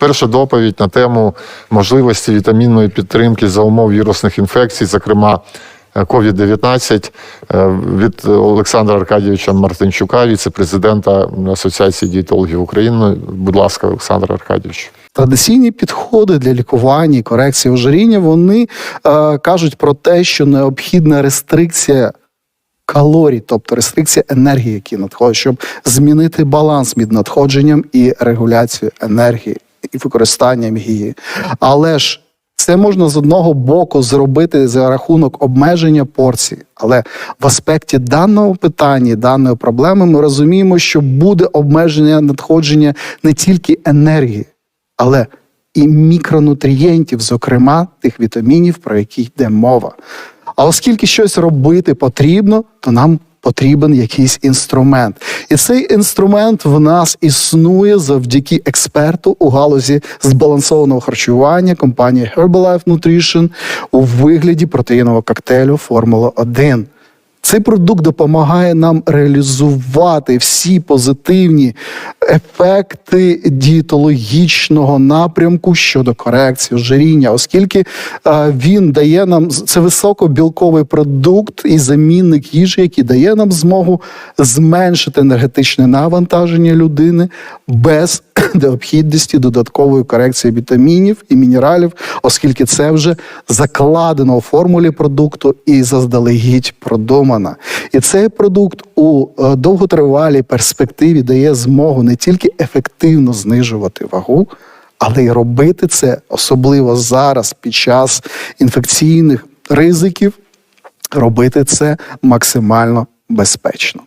перша доповідь на тему можливості вітамінної підтримки за умов вірусних інфекцій, зокрема е, COVID-19, е, від Олександра Аркадійовича Мартинчука, віце-президента Асоціації дієтологів України. Будь ласка, Олександр Аркадійович. Традиційні підходи для лікування і корекції ожиріння вони е, кажуть про те, що необхідна рестрикція калорій, тобто рестрикція енергії, які надходять, щоб змінити баланс між надходженням і регуляцією енергії і використанням її. Але ж це можна з одного боку зробити за рахунок обмеження порцій. Але в аспекті даного питання, даної проблеми, ми розуміємо, що буде обмеження надходження не тільки енергії, але і мікронутрієнтів, зокрема тих вітамінів, про які йде мова. А оскільки щось робити потрібно, то нам потрібен якийсь інструмент. І цей інструмент в нас існує завдяки експерту у галузі збалансованого харчування компанії Herbalife Nutrition у вигляді протеїнового коктейлю Формула 1. Цей продукт допомагає нам реалізувати всі позитивні ефекти дієтологічного напрямку щодо корекції ожиріння, оскільки е, він дає нам це високобілковий продукт і замінник їжі, який дає нам змогу зменшити енергетичне навантаження людини без необхідності додаткової корекції вітамінів і мінералів, оскільки це вже закладено у формулі продукту і заздалегідь продумано. І цей продукт у е, довготривалій перспективі дає змогу не тільки ефективно знижувати вагу, але й робити це особливо зараз, під час інфекційних ризиків, робити це максимально безпечно.